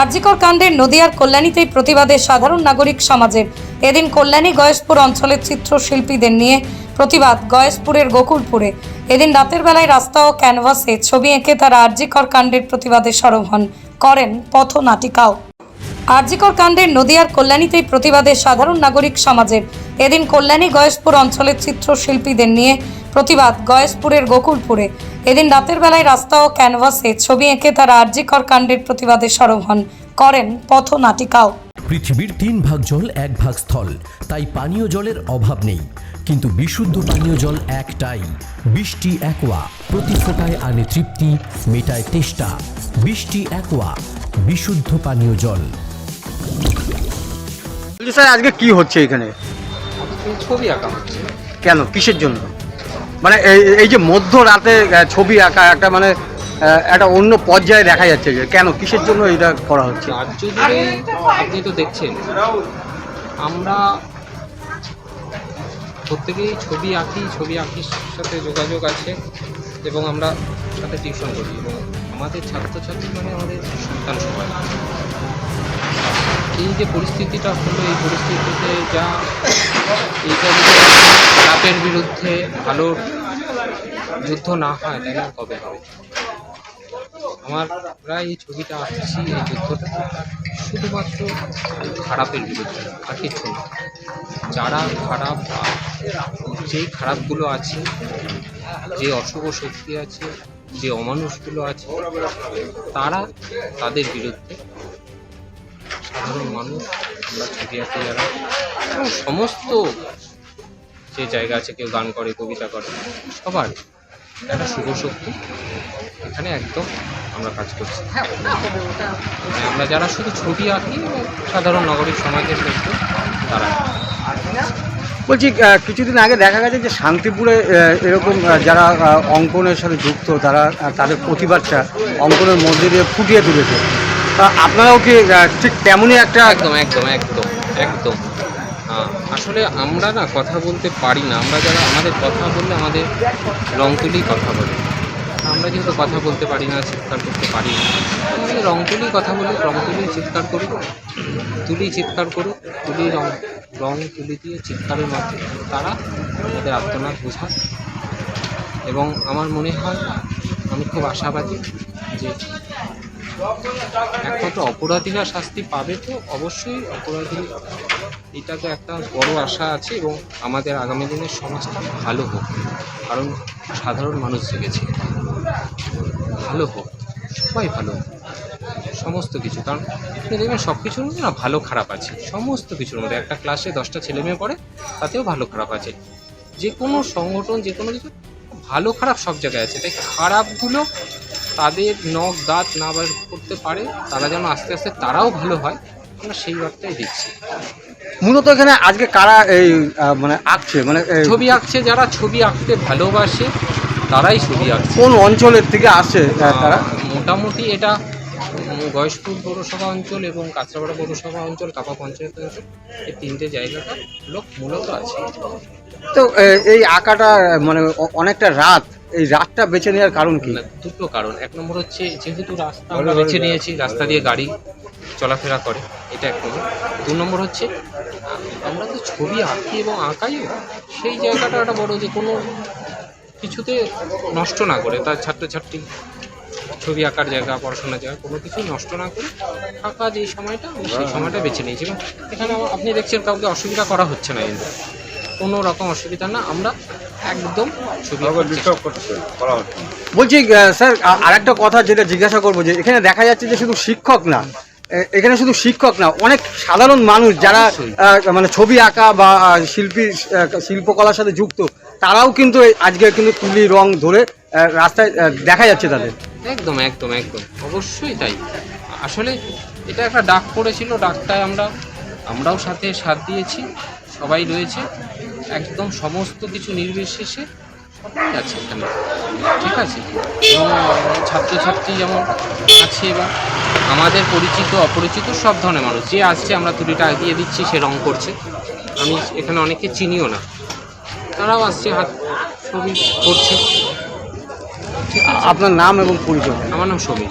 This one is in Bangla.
আরজিকর কাণ্ডের নদিয়ার কল্যাণীতেই প্রতিবাদে সাধারণ নাগরিক সমাজের। এদিন কল্যাণী গয়েশপুর অঞ্চলের চিত্রশিল্পীদের নিয়ে প্রতিবাদ গয়েশপুরের গোকুলপুরে। এদিন রাতের বেলায় রাস্তা ও ক্যানভাসে ছবি এঁকে তারা আরজিকর কাণ্ডের প্রতিবাদে সরব হন, করেন পথনাটিকাও। আরজিকর কাণ্ডের নদিয়ার কল্যাণীতেই প্রতিবাদে সাধারণ নাগরিক সমাজের। এদিন কল্যাণী গয়েশপুর অঞ্চলের চিত্রশিল্পীদের নিয়ে প্রতিবাদ গয়েশপুরের গোকুলপুরে। এদিন রাতের বেলায় রাস্তা ও ক্যানভাসে ছবি এঁকে তারা আরজিকর কাণ্ডের প্রতিবাদে সরব হন করেন পথনাটিকাও। পৃথিবীর তিন ভাগ জল এক ভাগ স্থল। তাই পানীয় জলের অভাব নেই। কিন্তু বিশুদ্ধ পানীয় জল একটাই। বৃষ্টি একোয়া প্রতি ফোটায় আনে তৃপ্তি মেটায় তেষ্টা। বৃষ্টি একোয়া বিশুদ্ধ পানীয় জল। স্যার আজকে কি হচ্ছে এখানে? ছবি আঁকা হচ্ছে। কেন? কিসের জন্য? মানে এই যে মধ্য রাতে ছবি আঁকা একটা মানে একটা অন্য পর্যায়ে দেখা যাচ্ছে যে কেন, কিসের জন্য এটা করা হচ্ছে? আপনি তো দেখছেন। আমরা প্রত্যেকেই ছবি আঁকি, ছবি আঁকির সাথে যোগাযোগ আছে এবং আমরা সাথে টিউশন করি এবং আমাদের ছাত্রছাত্রী মানে আমাদের সন্তান সবাই। এই যে পরিস্থিতিটা হলো এই পরিস্থিতিতে যা এইটা খারাপের বিরুদ্ধে ভালোর যুদ্ধ না হয়, তাহলে কবে হবে? আমার প্রায় এই ছবিটা আঁকছি এই যুদ্ধটা শুধুমাত্র খারাপের বিরুদ্ধে, আর কিছু না। যারা খারাপ যেই খারাপগুলো আছে, যে অশুভ শক্তি আছে, যে অমানুষগুলো আছে, তারা তাদের বিরুদ্ধে সাধারণ মানুষ আমরা ছবি আঁকি যারা এবং সমস্ত যে জায়গা আছে কেউ গান করে কবিতা করে সবার একটা শুভ শক্তি এখানে একদম আমরা কাজ করছি। মানে আমরা যারা শুধু ছবি আঁকি সাধারণ নাগরিক সমাজের লোকজন তারা। বলছি কিছুদিন আগে দেখা গেছে যে শান্তিপুরে এরকম যারা অঙ্কনের সাথে যুক্ত তারা তাদের প্রতিবাদটা অঙ্কনের মধ্যে দিয়ে ফুটিয়ে তুলেছে। আপনারাও কি ঠিক তেমনই একটা একদম একদম একদম একদম। আসলে আমরা না কথা বলতে পারি না। আমরা যারা আমাদের কথা বললে আমাদের রং কথা বলে। আমরা কিন্তু কথা বলতে পারি না, চিৎকার করতে পারি না। রং কথা বলি রং তুলি চিৎকার করি তুলি চিৎকার করুক, তুলি রং রং তুলি দিয়ে চিৎকারের মাধ্যমে তারা আমাদের আত্মনাথ বোঝায়। এবং আমার মনে হয়, আমি খুব আশাবাদী যে একমাত্র অপরাধীরা শাস্তি পাবে তো, অবশ্যই অপরাধী এটা তো একটা বড় আশা আছে এবং আমাদের আগামী দিনের সমাজটা ভালো হোক, কারণ সাধারণ মানুষ জেগেছে। ভালো হোক, সবাই ভালো সমস্ত কিছু, কারণ আপনি দেখবেন সব কিছুর মধ্যে না ভালো খারাপ আছে, সমস্ত কিছুর মধ্যে, একটা ক্লাসে দশটা ছেলে মেয়ে পড়ে, তাতেও ভালো খারাপ আছে। যে কোনো সংগঠন যে কোনো কিছু, ভালো খারাপ সব জায়গায় আছে, তাই খারাপগুলো তাদের নখ দাঁত না বার করতে পারে তারা যেন আস্তে আস্তে তারাও ভালো হয় আমরা সেই বার্তাই দিচ্ছি মূলত এখানে আজকে কারা এই মানে আঁকছে? মানে ছবি আঁকছে যারা ছবি আঁকতে ভালোবাসে তারাই ছবি আঁকছে। কোন অঞ্চলের থেকে আসে তারা? মোটামুটি এটা গয়েশপুর পৌরসভা অঞ্চল এবং কাঁচরাপাড়া পৌরসভা অঞ্চল কাপা পঞ্চায়েত অঞ্চল এই তিনটে জায়গাটা লোক মূলত আছে। তো এই আঁকাটা মানে অনেকটা রাত এই রাতটা বেছে নেওয়ার কারণ কি? দুটো কারণ। এক নম্বর হচ্ছে যেহেতু রাস্তা আমরা বেছে নিয়েছি রাস্তা দিয়ে গাড়ি চলাফেরা করে এটা এক নম্বর। দু নম্বর হচ্ছে আমরা তো ছবি আঁকি এবং আঁকাইও সেই জায়গাটা একটা বড় যে কোনো কিছুতে নষ্ট না করে তার ছাত্রছাত্রী ছবি আঁকার জায়গা পড়াশোনার জায়গা কোনো কিছুই নষ্ট না করে ফাঁকা যেই সময়টা সেই সময়টা বেছে নিয়েছি। এবং এখানে আপনি দেখছেন কাউকে অসুবিধা করা হচ্ছে না কিন্তু। কোনো রকম অসুবিধা না আমরা একদম ছবি বলছি স্যার আর একটা কথা যেটা জিজ্ঞাসা করব যে এখানে দেখা যাচ্ছে যে শুধু শিক্ষক না এখানে শুধু শিক্ষক না অনেক সাধারণ মানুষ যারা মানে ছবি আঁকা বা শিল্পী শিল্পকলার সাথে যুক্ত তারাও কিন্তু আজকে কিন্তু তুলি রং ধরে রাস্তায় দেখা যাচ্ছে তাদের। একদম একদম একদম। অবশ্যই তাই। আসলে এটা একটা ডাক পড়েছিল ডাকটায় আমরা আমরাও সাথে সাথ দিয়েছি সবাই রয়েছে। একদম সমস্ত কিছু নির্বিশেষে সবাই আছে এখানে। ঠিক আছে? এবং ছাত্রছাত্রী যেমন আছে এবং আমাদের পরিচিত অপরিচিত সব ধরনের মানুষ। যে আসছে আমরা তুলিটা এগিয়ে দিচ্ছি সে রং করছে। আমি এখানে অনেকে চিনিও না। তারাও আসছে হাত ছবি করছে। আপনার নাম এবং পরিচয়। আমার নাম সমীর।